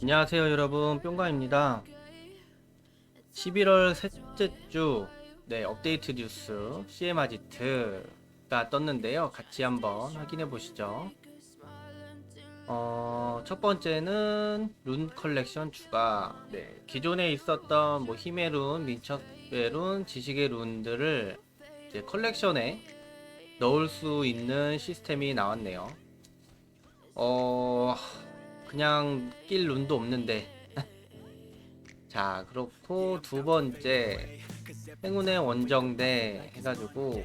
안녕하세요 여러분. 뿅가입니다. 11월 셋째 주 네, 업데이트 뉴스 CM 아지트가 떴는데요. 같이 한번 확인해 보시죠. 어, 첫 번째는 룬 컬렉션 추가. 네, 기존에 있었던 뭐 힘의 룬, 민첩의 룬, 지식의 룬들을 이제 컬렉션에 넣을 수 있는 시스템이 나왔네요. 어... 그냥 낄 룬도 없는데. 자 그렇고 두 번째. 행운의 원정대 해가지고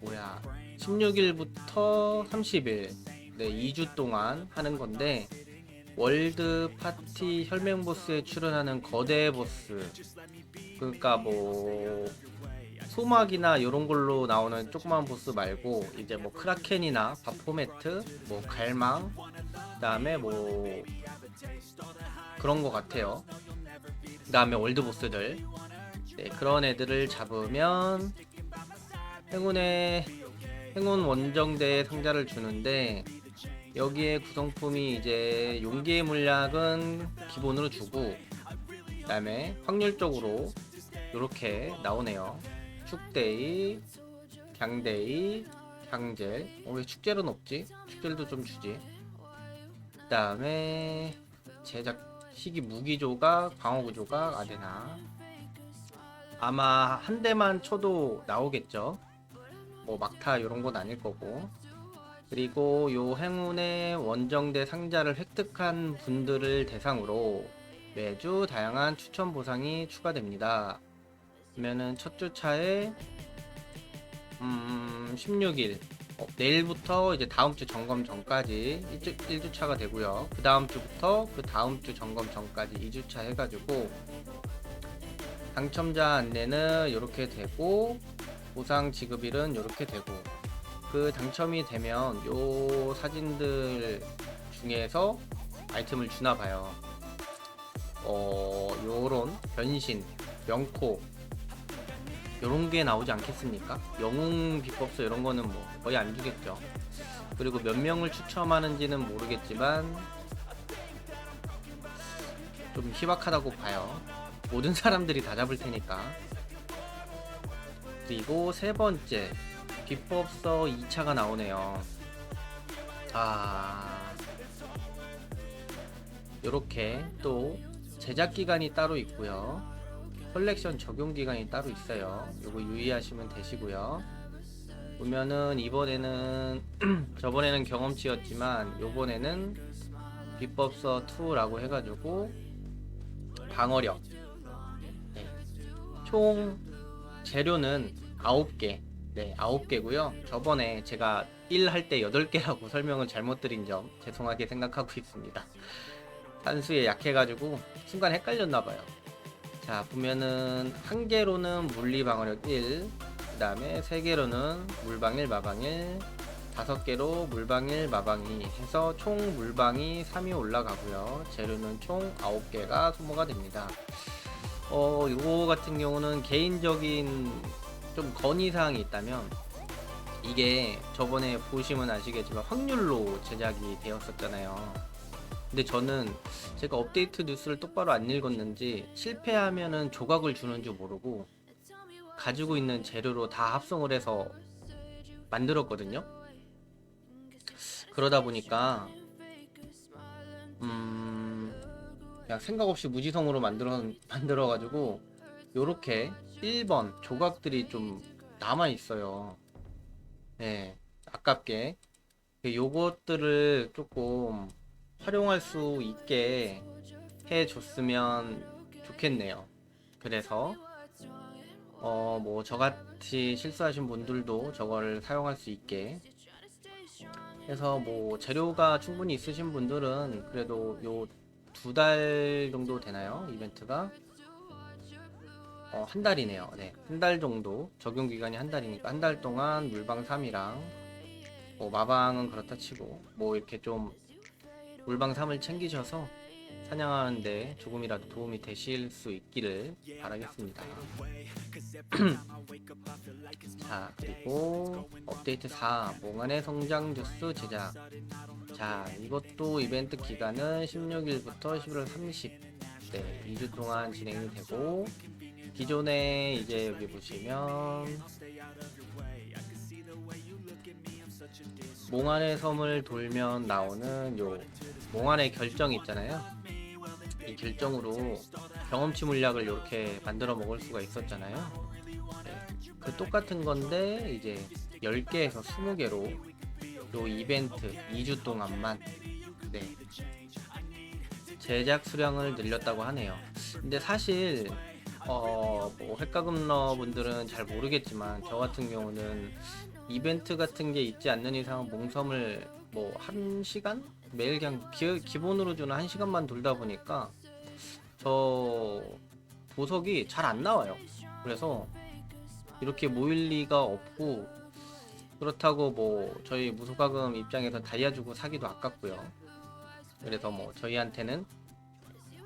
뭐야 16일부터 30일. 네 2주 동안 하는 건데 월드 파티 혈맹 보스에 출연하는 거대 보스. 그러니까 뭐 소막이나 이런 걸로 나오는 조그만 보스 말고 이제 뭐 크라켄이나 바포메트, 뭐 갈망, 그다음에 뭐 그런 거 같아요. 그다음에 월드 보스들 네, 그런 애들을 잡으면 행운의 행운 원정대 상자를 주는데 여기에 구성품이 이제 용기의 물약은 기본으로 주고 그다음에 확률적으로 이렇게 나오네요. 축데이, 강데이, 강젤. 어, 왜 축젤은 없지? 축젤도 좀 주지. 그 다음에 제작 시기 무기 조각, 방어구 조각, 아데나. 아마 한 대만 쳐도 나오겠죠. 뭐 막타 이런 건 아닐 거고. 그리고 요 행운의 원정대 상자를 획득한 분들을 대상으로 매주 다양한 추천 보상이 추가됩니다. 그러면은 첫 주차에 음 16일 어, 내일부터 이제 다음 주 점검 전까지 1주, 1주차가 되고요. 그 다음 주부터 그 다음 주 점검 전까지 2주차 해가지고 당첨자 안내는 이렇게 되고 보상 지급일은 이렇게 되고 그 당첨이 되면 요 사진들 중에서 아이템을 주나 봐요. 어 요런 변신 명코 요런 게 나오지 않겠습니까? 영웅 비법서 이런 거는 뭐 거의 안 주겠죠. 그리고 몇 명을 추첨하는지는 모르겠지만 좀 희박하다고 봐요. 모든 사람들이 다 잡을 테니까. 그리고 세 번째 비법서 2차가 나오네요. 아 요렇게 또 제작 기간이 따로 있고요. 컬렉션 적용 기간이 따로 있어요. 요거 유의하시면 되시고요. 보면은 이번에는 저번에는 경험치였지만 요번에는 비법서 2라고 해가지고 방어력 네. 총 재료는 9개 네 9개고요 저번에 제가 1 할 때 8개라고 설명을 잘못 드린 점 죄송하게 생각하고 있습니다 단수에 약해가지고 순간 헷갈렸나봐요 자 보면은 한 개로는 물리 방어력 1, 그 다음에 세 개로는 물방일 마방일, 다섯 개로 물방일 마방이 해서 총 물방이 3이 올라가고요. 재료는 총 9개가 소모가 됩니다. 어 이거 같은 경우는 개인적인 좀 건의사항이 있다면 이게 저번에 보시면 아시겠지만 확률로 제작이 되었었잖아요. 근데 저는 제가 업데이트 뉴스를 똑바로 안 읽었는지 실패하면은 조각을 주는 줄 모르고 가지고 있는 재료로 다 합성을 해서 만들었거든요. 그러다 보니까 음 그냥 생각 없이 무지성으로 만들어 만들어 가지고 요렇게 1번 조각들이 좀 남아 있어요. 네, 아깝게 요것들을 조금 활용할 수 있게 해줬으면 좋겠네요. 그래서 어 뭐 저같이 실수하신 분들도 저걸 사용할 수 있게. 해서 뭐 재료가 충분히 있으신 분들은 그래도 요 두 달 정도 되나요? 이벤트가? 어 한 달이네요. 네 한 달 정도. 적용 기간이 한 달이니까 한 달 동안 물방 3이랑 뭐 마방은 그렇다 치고 뭐 이렇게 좀 물방 3을 챙기셔서 사냥하는데 조금이라도 도움이 되실 수 있기를 바라겠습니다. 자 그리고 업데이트 4 몽환의 성장 주스 제작 자, 이것도 이벤트 기간은 16일부터 11월 30. 네, 2주 동안 진행이 되고 기존에 이제 여기 보시면 몽환의 섬을 돌면 나오는 요 몽환의 결정 있잖아요. 이 결정으로 경험치 물약을 이렇게 만들어 먹을 수가 있었잖아요. 네, 그 똑같은 건데 이제 10개에서 20개로 요 이벤트 2주 동안만 네. 제작 수량을 늘렸다고 하네요. 근데 사실 어, 뭐 핵가금러 분들은 잘 모르겠지만 저 같은 경우는 이벤트 같은 게 있지 않는 이상 몽섬을 뭐 한 시간 매일 그냥 기, 기본으로 주는 한 시간만 돌다 보니까 저 보석이 잘 안 나와요. 그래서 이렇게 모일 리가 없고 그렇다고 뭐 저희 무소가금 입장에서 다이아 주고 사기도 아깝고요. 그래서 뭐 저희한테는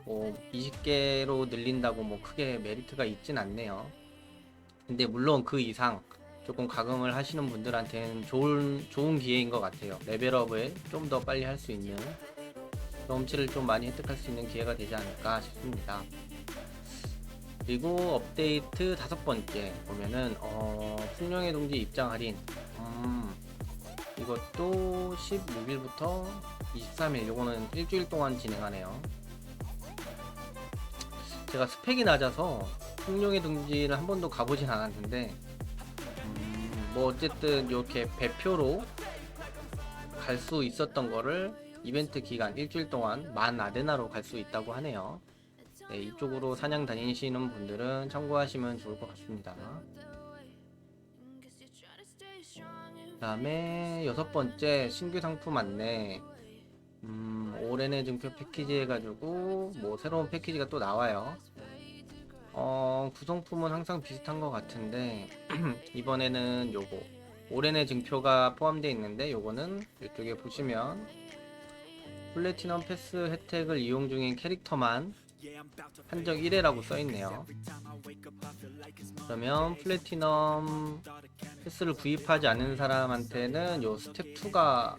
뭐 20개로 늘린다고 뭐 크게 메리트가 있진 않네요. 근데 물론 그 이상 조금 가금을 하시는 분들한테는 좋은 좋은 기회인 것 같아요. 레벨업을 좀 더 빨리 할 수 있는 경험치를 좀 많이 획득할 수 있는 기회가 되지 않을까 싶습니다. 그리고 업데이트 다섯 번째 보면은 어, 풍령의 동지 입장 할인 음, 이것도 16일부터 23일 요거는 일주일 동안 진행하네요. 제가 스펙이 낮아서 풍령의 동지를 한 번도 가보진 않았는데 음, 뭐 어쨌든 이렇게 배표로 갈 수 있었던 거를 이벤트 기간 일주일 동안 만 아데나로 갈 수 있다고 하네요. 네, 이쪽으로 사냥 다니시는 분들은 참고하시면 좋을 것 같습니다. 그 다음에 여섯 번째 신규 상품 안내. 음, 올해는 증표 패키지 해가지고 뭐 새로운 패키지가 또 나와요. 어, 구성품은 항상 비슷한 것 같은데 이번에는 요거 올해의 증표가 포함되어 있는데 요거는 이쪽에 보시면 플래티넘 패스 혜택을 이용 중인 캐릭터만 한정 1회라고 써있네요. 그러면 플래티넘 패스를 구입하지 않은 사람한테는 요 스텝 2가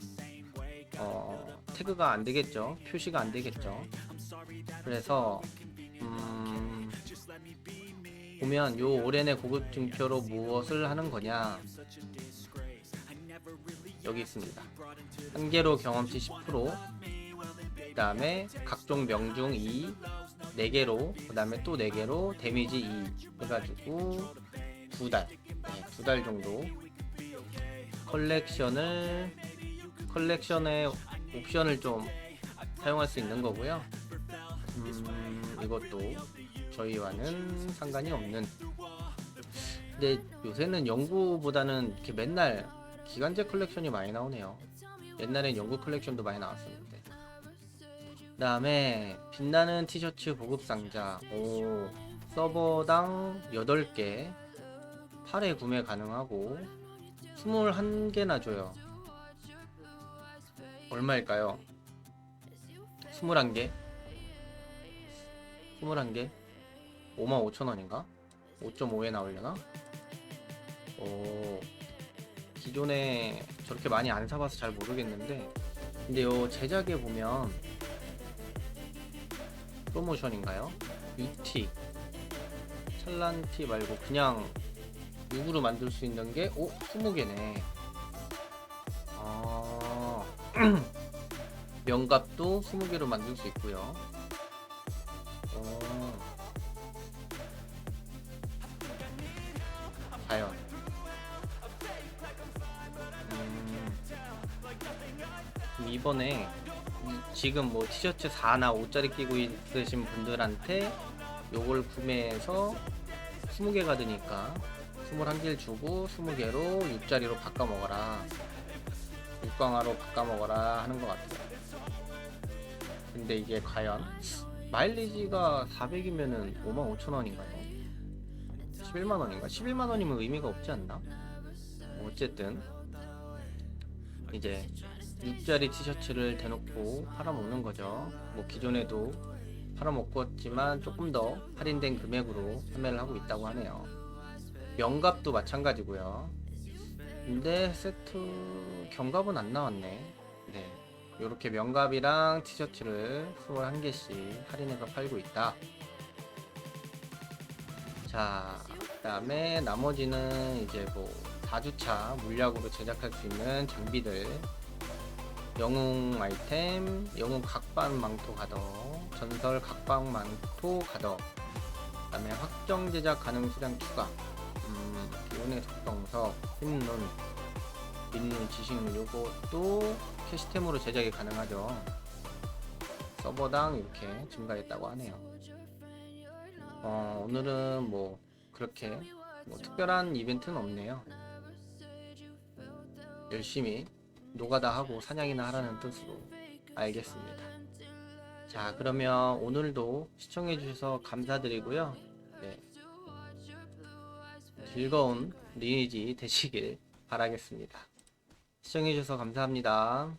어, 태그가 안 되겠죠. 표시가 안 되겠죠. 그래서 음, 보면 요 올해의 고급 증표로 무엇을 하는 거냐 여기 있습니다. 한 개로 경험치 10%, 그 다음에 각종 명중 2, 4개로, 그 다음에 또 4개로 데미지 2 해가지고 두 달, 네, 두달 정도 컬렉션을 컬렉션의 옵션을 좀 사용할 수 있는 거고요. 음, 이것도 저희와는 상관이 없는. 근데 요새는 연구보다는 이렇게 맨날 기간제 컬렉션이 많이 나오네요. 옛날엔 연구 컬렉션도 많이 나왔었는데. 그 다음에 빛나는 티셔츠 보급 상자. 오, 서버당 8개. 8회 구매 가능하고 21개나 줘요. 얼마일까요? 21개? 21개? 55,000원인가? 5.5에 나오려나? 오, 기존에 저렇게 많이 안 사봐서 잘 모르겠는데 근데 요 제작에 보면 프로모션인가요? UT 찰란티 말고 그냥 6으로 만들 수 있는 게 오? 20개네 아 명갑도 20개로 만들 수 있고요 이번에 이- 지금 뭐 티셔츠 4나 5짜리 끼고 있으신 분들한테 요걸 구매해서 20개가 되니까 21개를 주고 20개로 6짜리로 바꿔 먹어라 6강화로 바꿔 먹어라 하는 것 같아요 근데 이게 과연 마일리지가 400이면은 55,000원인가요? 11만원인가? 11만원이면 의미가 없지 않나? 뭐 어쨌든 이제 6짜리 티셔츠를 대놓고 팔아먹는 거죠. 뭐 기존에도 팔아먹었지만 조금 더 할인된 금액으로 판매를 하고 있다고 하네요. 명갑도 마찬가지고요. 근데 세트 경갑은 안 나왔네. 네. 이렇게 명갑이랑 티셔츠를 21개씩 할인해서 팔고 있다. 자, 그 다음에 나머지는 이제 뭐 4주차 물약으로 제작할 수 있는 장비들 영웅 아이템, 영웅 각반 망토 가더, 전설 각방 망토 가더, 그 다음에 확정 제작 가능 수량 추가, 음, 기온의 속성석, 흰눈, 민눈 지식눈 요것도 캐시템으로 제작이 가능하죠. 서버당 이렇게 증가했다고 하네요. 어, 오늘은 뭐 그렇게 뭐 특별한 이벤트는 없네요. 열심히 노가다 하고 사냥이나 하라는 뜻으로 알겠습니다. 자, 그러면 오늘도 시청해 주셔서 감사드리고요. 네. 즐거운 리니지 되시길 바라겠습니다. 시청해 주셔서 감사합니다.